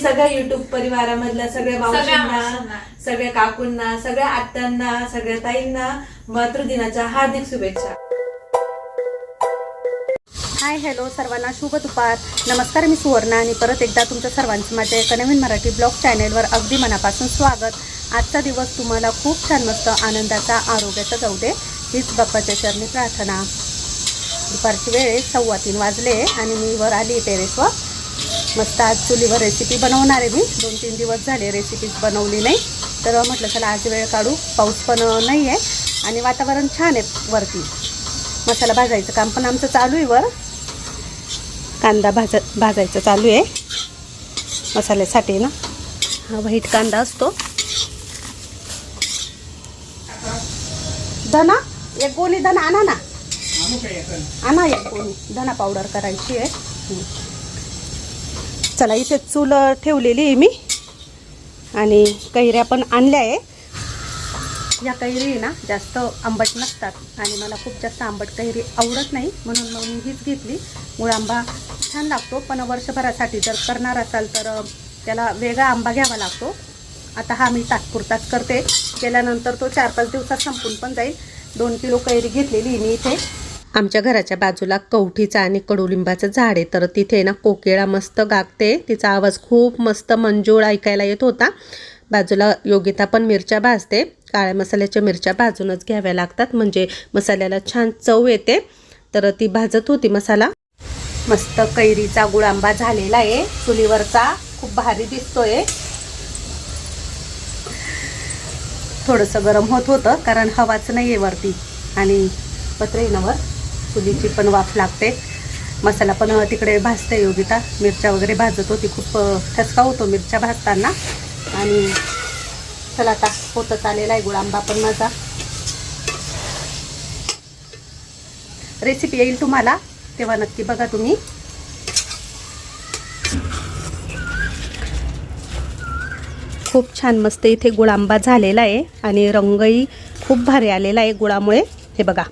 सगळ्या युट्यूब परिवारामधल्या सगळ्या मावशींना. सगळ्या काकूंना सगळ्या आत्यांना सगळ्या ताईंना मातृदिनाच्या हार्दिक शुभेच्छा. हाय हॅलो सर्वांना शुभ दुपार. नमस्कार मी सुवर्णा आणि परत एकदा तुमच्या सर्वांचं माझ्या एका नवीन मराठी ब्लॉग चॅनेलवर अगदी मनापासून स्वागत. आजचा दिवस तुम्हाला खूप छान मस्त आनंदाचा आरोग्याचा जाऊ दे हीच बाप्पाच्या चरणी प्रार्थना. दुपारची वेळ आहे, सव्वा तीन वाजले आणि मी वर आली टेरेसवर. मस्त आज चुलीवर रेसिपी बनवणार आहे मी. दोन तीन दिवस झाले रेसिपीज बनवली नाही. तर म्हटलं चला आज वेळ काढू. पाऊस पण नाही आहे. आणि वातावरण छान आहे वरती. मसाला भाजायचं काम पण आमचं चालू आहे वर. कांदा भाज भाजायचं चालू आहे. मसाल्यासाठी ना. हा व्हाईट कांदा असतो. धना एक गोणी धना आणा ना. आणा एक गोणी. धना पावडर करायची आहे. चला इथे चूल ठेवलेली आहे मी. आणि कैऱ्या पण आणल्या आहे. या कैरी ना जास्त आंबट नसतात. आणि मला खूप जास्त आंबट कैरी आवडत नाही म्हणून मग मी हीच घेतली. मूळ आंबा छान लागतो पण वर्षभरासाठी जर करणार असाल तर त्याला वेगळा आंबा घ्यावा लागतो. आता हा मी तात्पुरताच करते. केल्यानंतर तो चार पाच दिवसात संपून पण जाईल. दोन किलो कैरी घेतलेली आहे मी इथे. आमच्या घराच्या बाजूला कवठीचं आणि कडुलिंबाचं झाड आहे. तर तिथे ना कोकिळा मस्त गागते. तिचा आवाज खूप मस्त मंजूळ ऐकायला येत होता. बाजूला योगिता पण मिरच्या भाजते. काळ्या मसाल्याच्या मिरच्या भाजूनच घ्याव्या लागतात. म्हणजे मसाल्याला छान चव येते. तर ती भाजत होती मसाला. मस्त कैरीचा गुळांबा झालेला आहे. चुलीवरचा खूप भारी दिसतोय. थोडंसं गरम होत होतं कारण हवाच नाही आहे वरती. आणि पत्रेनवर चुलीची पण वाफ लागते. मसाला पण तिकडे भाजते योगिता. मिरच्या वगैरे भाजत होती. खूप ठसका होतो मिरच्या भाजताना. आणि चला आता होतच आलेला आहे गुळांबा पण माझा. रेसिपी येईल तुम्हाला. तेव्हा नक्की बघा तुम्ही. खूप छान मस्त इथे गुळांबा झालेला आहे. आणि रंगही खूप भारी आलेला आहे गुळामुळे. हे बघा.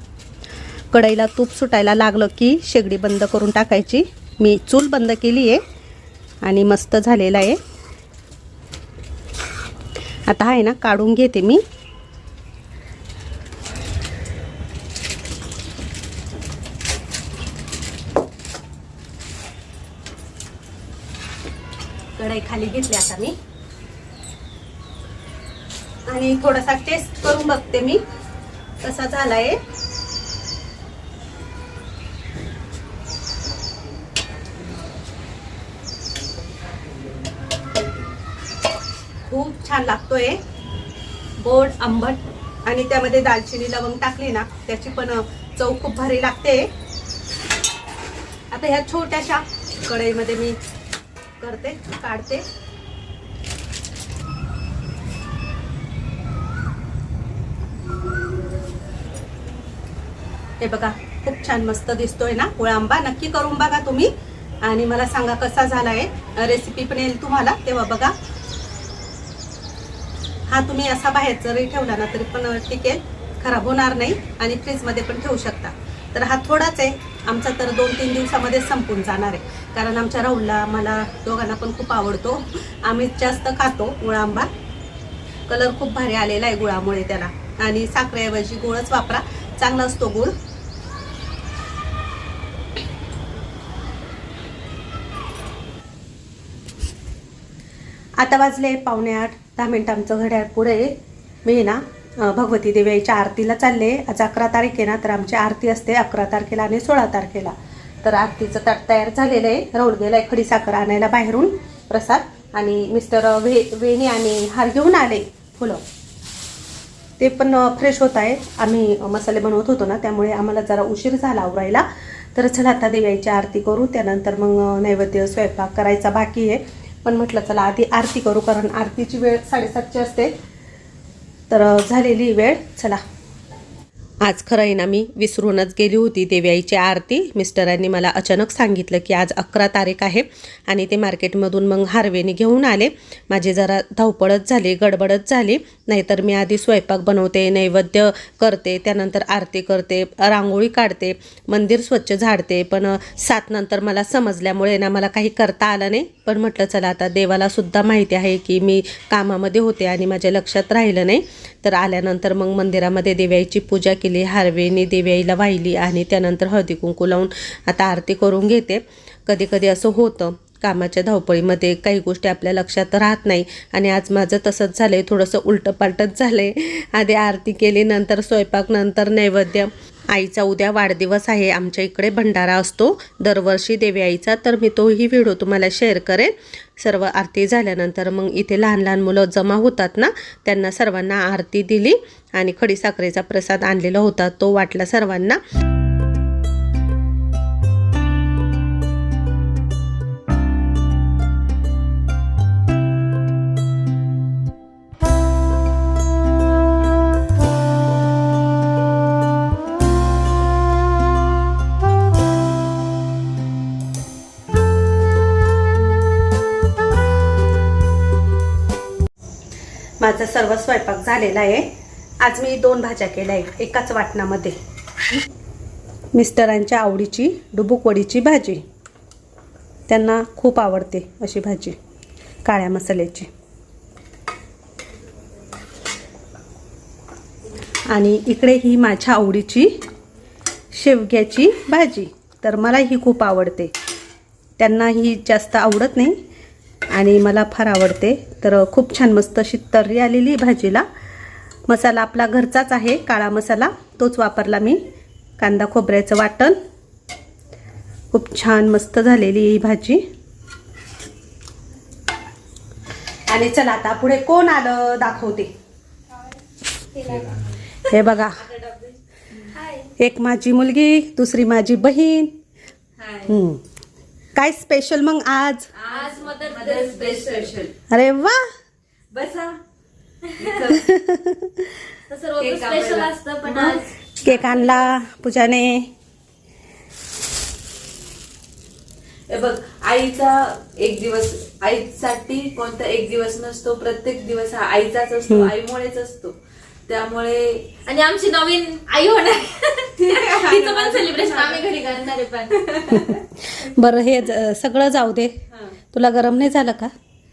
कढईला तूप सुटायला लागलं की शेगडी बंद करून टाकायची. मी चूल बंद केली आहे आणि मस्त झालेला आहे. आता आहे ना काढून घेते मी. कढई खाली घेतली आता मी. आणि थोडासा टेस्ट करून बघते मी. कसा झालाय? आहे छान लागतोय. गोड आंबट आणि त्यामध्ये दालचिनी लवंग टाकली ना त्याची पण चव खूप भारी लागते. आता ह्या छोट्याशा कढईमध्ये मी करते काढते. हे बघा खूप छान मस्त दिसतोय ना गोळा आंबा. नक्की करून बघा तुम्ही. आणि मला सांगा कसा झाला आहे रेसिपी पण येईल तुम्हाला. तेव्हा बघा. हा तुम्ही असा बाहेर जरी ठेवला ना तरी पण टिकेल खराब होणार नाही आणि फ्रीजमध्ये पण ठेवू शकता. तर हा थोडाच आहे आमचा तर दोन तीन दिवसामध्ये संपून जाणार आहे. कारण आमच्या राहुलला मला दोघांना पण खूप आवडतो. आम्ही जास्त खातो गुळांबा. कलर खूप भारी आलेला आहे गुळामुळे त्याला. आणि साखरेऐवजी गुळच वापरा. चांगला असतो गुळ. आता वाजले पावणे आठ. दहा मिनटं आमचं घड्याळ पुढे. मी ना भगवती देवीच्या आरतीला चालले. आज अकरा तारीख आहे ना तर आमची आरती असते अकरा तारखेला आणि सोळा तारखेला. तर आरतीचं ताट तयार झालेलं आहे. राहुल गेलाय खडी साखर आणायला बाहेरून प्रसाद. आणि मिस्टर वे वेणी आणि हार घेऊन आले फुलं. ते पण फ्रेश होत आहे आम्ही मसाले बनवत होतो ना त्यामुळे आम्हाला जरा उशीर झाला आवरायला. तर चला आता देवाईची आरती करू. त्यानंतर मग नैवेद्य स्वयंपाक करायचा बाकी आहे. पण म्हटलं चला आधी आरती करू कारण आरतीची वेळ साडेसातची असते. तर झालेली वेळ. चला. आज खरं आहे ना मी विसरूनच गेली होती देव्याईची आरती. मिस्टरांनी मला अचानक सांगितलं की आज अकरा तारीख आहे आणि ते मार्केटमधून मग हार्वेने घेऊन आले. माझी जरा धावपळच झाली गडबडच झाली. नाहीतर मी आधी स्वयंपाक बनवते नैवेद्य करते त्यानंतर आरती करते रांगोळी काढते मंदिर स्वच्छ झाडते. पण सात नंतर मला समजल्यामुळे ना मला काही करता आलं नाही. पण म्हटलं चला आता देवालासुद्धा माहिती आहे की मी कामामध्ये होते आणि माझ्या लक्षात राहिलं नाही. तर आल्यानंतर मग मंदिरामध्ये देव्याईची पूजा केली. हारवेने देव्याईला वाहिली आणि त्यानंतर हळदी कुंकू लावून आता आरती करून घेते. कधी कधी असं होतं कामाच्या धावपळीमध्ये काही गोष्टी आपल्या लक्षात राहत नाही आणि आज माझं तसंच झालं आहे थोडंसं उलटं पालटंच झालं आहे आधी आरती केली नंतर स्वयंपाक नंतर नैवेद्य. आईचा उद्या वाढदिवस आहे आमच्या इकडे भंडारा असतो. दरवर्षी देवी आईचा तर मी तोही व्हिडिओ तुम्हाला शेअर करेन. सर्व आरती झाल्यानंतर मग इथे लहान लहान मुलं जमा होतात ना त्यांना सर्वांना आरती दिली आणि खडीसाखरेचा प्रसाद आणलेला होता तो वाटला सर्वांना. माझा सर्व स्वयंपाक झालेला आहे. आज मी दोन भाज्या केल्या आहेत एकाच वाटणामध्ये. मिस्टरांच्या आवडीची डुबुकवडीची भाजी. त्यांना खूप आवडते अशी भाजी काळ्या मसाल्याची. आणि इकडे ही माझ्या आवडीची शेवग्याची भाजी तर मला ही खूप आवडते. त्यांना ही जास्त आवडत नाही आणि मला फार आवडते. तर खूप छान मस्त अशी तर्री आलेली भाजीला. मसाला आपला घरचाच आहे काळा मसाला. तोच वापरला मी. कांदा खोबऱ्याचं वाटण. खूप छान मस्त झालेली ही भाजी. आणि चला आता पुढे कोण आलं दाखवते. हे बघा. एक माझी मुलगी दुसरी माझी बहीण. हम्म. काय स्पेशल मग आज? आज मदर्स डे स्पेशल अरे वा! बसा. तसं रोज केक स्पेशल. असतं पण आज केक आणला पूजाने. हे बघ आईचा एक दिवस आईसाठी कोणता एक दिवस नसतो प्रत्येक दिवस हा आईचाच असतो आईमुळेच असतो. त्यामुळे आणि आमची नवीन आई होणार. तिचं पण सेलिब्रेशन आम्ही घरी करणार आहे पण. बरं हे ज- सगळं जाऊ दे. तुला गरम नाही झालं का?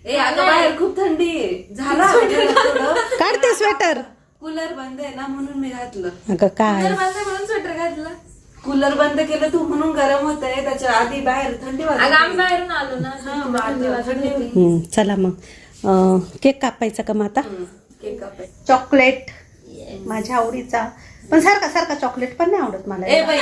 ए अगं बाहेर खूप थंडी आहे. झाला थोडं. काढते स्वेटर. कूलर बंद आहे ना म्हणून मी घातलं. अगं काय? तर म्हणून स्वेटर घातलं. कूलर बंद केलं तू म्हणून गरम होत आहे. त्याच्या आधी बाहेर थंडी अगं आम्ही वाजते बाहेरून आलो ना. हा, थंडी थंडी वाजत थंडी होती. हम्म, चला मग. अं, केक कापायचा का मग आता? केक कापाय चॉकलेट. माझ्या आवडीचा. पण सारखा सारखा चॉकलेट पण नाही आवडत मला ए बाई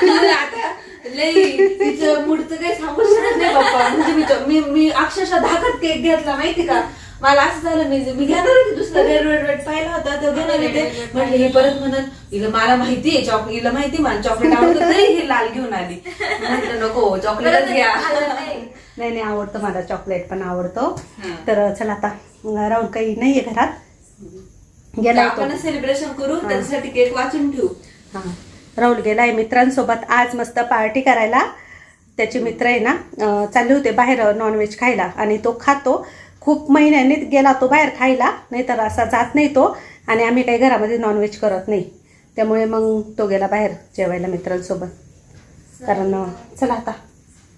तुला आता लई तिचं मूडचं काही सांगू शकत नाही बाप्पा. म्हणजे मी तो- मी मी अक्षरशः धाकत केक घेतला माहिती का? मला असं झालं मी मी घेणार होते दुसरा रेड रेड रेड पाहिला होता. तो घेणार होते. म्हटलं हे परत म्हणत हिला मला माहिती आहे चॉक हिला माहिती मला चॉकलेट आवडतं. तरी हे लाल घेऊन आली. म्हटलं नको चॉकलेटच घ्या. नाही. नाही. आवडतं मला चॉकलेट पण आवडतो. तर चला आता राहून काही नाहीये घरात? गेला आपण सेलिब्रेशन करू त्याच्यासाठी केक वाचून ठेवू. हा. राहुल गेलाय मित्रांसोबत आज मस्त पार्टी करायला. त्याचे मित्र आहे ना चालले होते बाहेर नॉनव्हेज खायला आणि तो खातो. खूप महिन्यांनी गेला तो बाहेर खायला नाहीतर असा जात नाही तो आणि आम्ही काही घरामध्ये नॉनव्हेज करत नाही. त्यामुळे मग तो गेला बाहेर जेवायला मित्रांसोबत. कारण चला आता.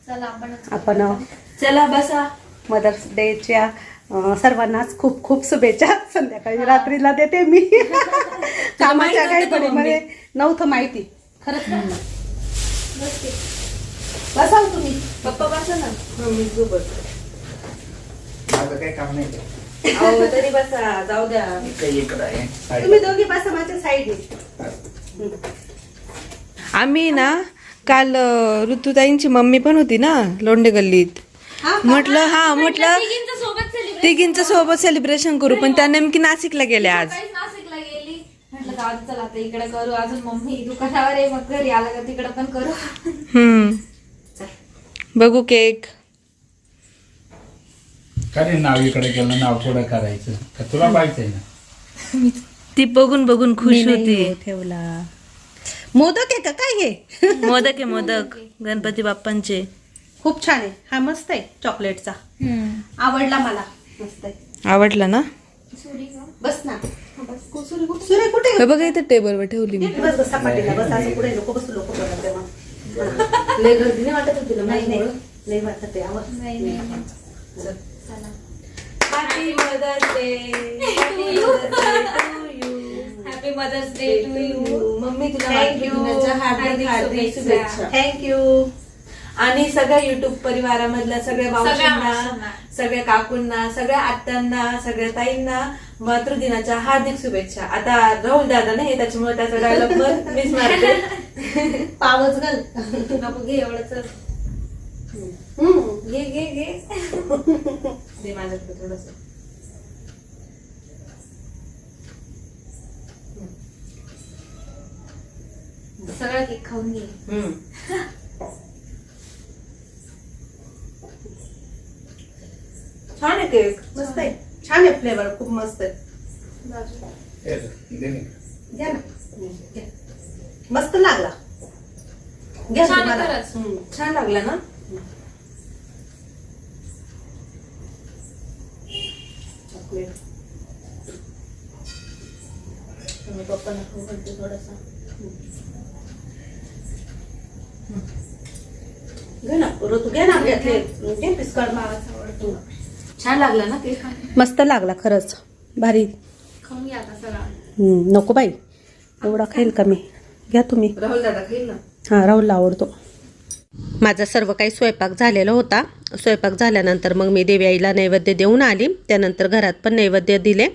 चला आपण आपण चला बसा. मदर्स डेच्या सर्वांनाच खूप खूप शुभेच्छा. संध्याकाळी रात्रीला देते मी. कामाच्या काही मध्ये नव्हतं माहिती. खरंच का? बसा हो तुम्ही. पप्पा बसा ना. मम्मी सोबत माझं काही काम नाही. तरी बसा. जाऊ द्या. मी तुम्ही दोघी बसा माझ्या साईडने आम्ही ना काल ऋतुताईंची मम्मी पण होती ना लोंढे गल्लीत. म्हटलं हा म्हटलं तिघींचं सोबत सेलिब्रेशन करू पण त्या नेमकी नाशिकला गेल्या आज. नाशिकला गेली. म्हटलं चला आता इकडे करू. अजून मम्मी दुकानावर आहे मग घरी आला का तिकडे पण करू. हम्म. बघू केक. का नाव इकडे केलं नाव पुढं करायचं? का तुला पाहिजे ना? ती बघून बघून खुश होती. हो ठेवला. मोदक आहे का? काय हे? मोदक आहे मोदक. गणपती बाप्पांचे. खूप छान आहे. हा मस्त आहे चॉकलेटचा. आवडला मला. मस्त आवडला ना? बस ना. सुरे कुठे? हे बघा इथे टेबलवर ठेवली मी. बस बस सपाटीला. बस असं पुढे नको बसू लोक बघत तेव्हा लय गर्दी नाही वाटत होती तुला नाही वाटत happy Mother's Day happy Mother's Day to you mummy तुला हार्दिक हार्दिक. शुभेच्छा. थँक्यू आणि सगळ्या युट्यूब परिवारामधल्या सगळ्या मावशींना मावशींना. सगळ्या काकूंना सगळ्या आत्यांना सगळ्या ताईंना मातृदिनाच्या हार्दिक शुभेच्छा. आता राहुल दादा नाही त्याच्यामुळे त्याचा डायलॉग पण मिस मारते. पावच घाल. नको घे एवढंच. हम्म. घे घे घे. दे माझ्याकडे थोडस. सगळा केक खाऊन घे. केक मस्त आहे. छान आहे फ्लेवर खूप मस्त आहे. हे. घ्या ना. मस्त लागला. घ्या तुम्हाला. छान लागला ना? चॉकलेट. मी पप्पांना खाऊ घालते थोडासा. घे ना ऋतू घे ना घेतले घे पिस्कट छान लागला ना केक मस्त लागला खरंच. भारी. खाऊन घे आता सगळा. हम्म, नको बाई. एवढा खाईल का मी? घ्या तुम्ही. राहुल दादा खाईल ना? हां राहुलला आवडतो. माझा सर्व काही स्वयंपाक झालेला होता. स्वयंपाक झाल्यानंतर मग मी देवी आईला नैवेद्य देऊन आली. त्यानंतर घरात पण नैवेद्य दिले.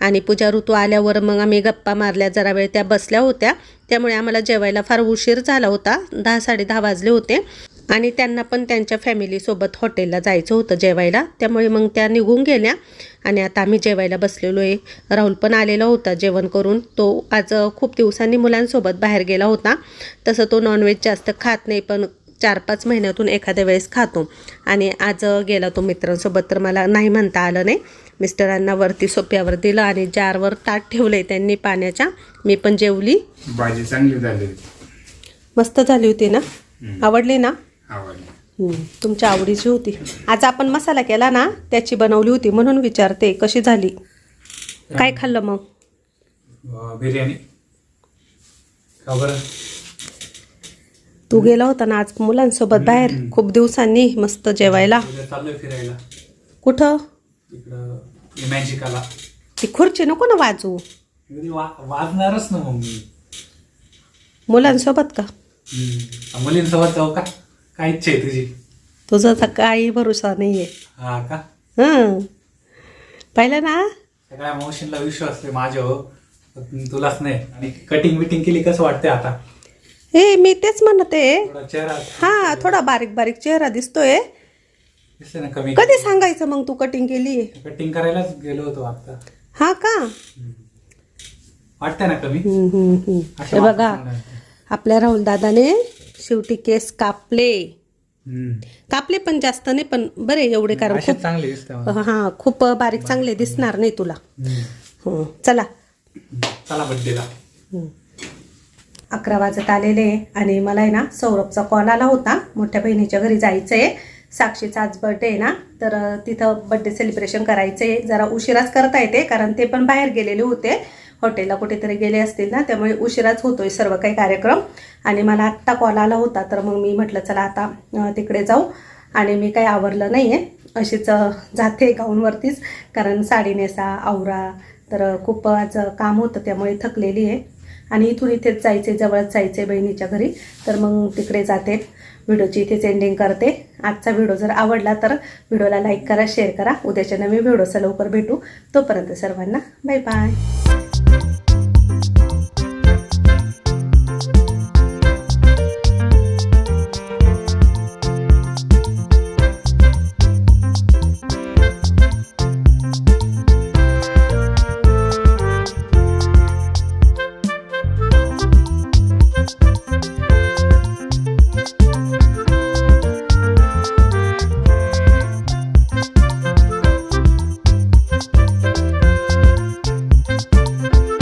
आणि पूजा ऋतू आल्यावर मग आम्ही गप्पा मारल्या जरा वेळ त्या बसल्या होत्या. त्यामुळे आम्हाला जेवायला फार उशीर झाला होता. दहा साडे दहा वाजले होते. आणि त्यांना पण त्यांच्या फॅमिलीसोबत हॉटेलला जायचं होतं जेवायला. त्यामुळे मग त्या निघून गेल्या. आणि आता आम्ही जेवायला बसलेलो आहे. राहुल पण आलेला होता जेवण करून. तो आज खूप दिवसांनी मुलांसोबत बाहेर गेला होता. तसं तो नॉनव्हेज जास्त खात नाही पण चार पाच महिन्यातून एखाद्या वेळेस खातो. आणि आज गेला तो मित्रांसोबत तर मला नाही म्हणता आलं नाही. मिस्टरांना वरती सोप्यावर दिलं आणि जारवर ताट ठेवले त्यांनी पाण्याच्या. मी पण जेवली. भाजी चांगली झाली मस्त झाली होती ना? आवडली ना? आवडली. हम्म, तुमच्या आवडीची होती. आज आपण मसाला केला ना त्याची बनवली होती म्हणून विचारते कशी झाली? काय खाल्लं मग? अं, बिर्याणी. का बरं? तू गेला होता ना आज मुलांसोबत बाहेर? खूप दिवसांनी मस्त जेवायला. उद्या चाललोय फिरायला. कुठं? इकडं इमॅजिकाला ती खुर्ची नको ना वाजू वा वाजणारच ना मग मी मुलांसोबत का? हम्म. मुलींसोबत जाऊ का? काय इच्छा आहे तुझी? तुझा तर काही भरोसा नाहीये. हा का? हं. पाहिलं ना? सगळ्या मावशींना विश्वास आहे माझ्यावर पण तुलाच नाही. आणि कटिंग बिटिंग केली कसं वाटतंय आता? हे मी तेच म्हणते थोडा चेहरा हा थोडा बारीक बारीक चेहरा दिसतोय. दिसते ना कमी कधी सांगायचं मग तू कटिंग केली? कटिंग करायलाच गेलो होतो आता. हा का? वाटतंय ना कमी? हम्म, हम्म, हम्म. अशा हे बघा वाटतं. आपल्या राहुल दादाने शेवटी केस कापले. कापले पण जास्त नाही पण बरे एवढे कारण खूप चांगले. हा खूप बारीक चांगले दिसणार नाही तुला. हं, चला. चला बड्डेला. अकरा वाजत आलेले आणि मला आहे ना सौरभचा कॉल आला होता. मोठ्या बहिणीच्या घरी जायचं आहे साक्षीचा आज बर्थडे आहे ना तर तिथं बर्थडे सेलिब्रेशन करायचं आहे जरा उशिराच करता येते कारण ते पण बाहेर गेलेले होते. हॉटेलला कुठेतरी गेले असतील ना त्यामुळे उशिराच होतोय सर्व काही कार्यक्रम. आणि मला आत्ता कॉल आला होता तर मग मी म्हटलं चला आता तिकडे जाऊ. आणि मी काही आवरलं नाही आहे अशीच जाते गाऊनवरतीच कारण साडी नेसा आवरा तर खूप आज काम होतं त्यामुळे थकलेली आहे. आणि इथून इथेच जायचे जवळच जायचे बहिणीच्या घरी. तर मग तिकडे जाते व्हिडिओची इथेच एंडिंग करते. आजचा व्हिडिओ जर आवडला तर व्हिडिओला लाईक करा शेअर करा. उद्याच्या नवीन व्हिडिओचा लवकर भेटू. तोपर्यंत सर्वांना बाय बाय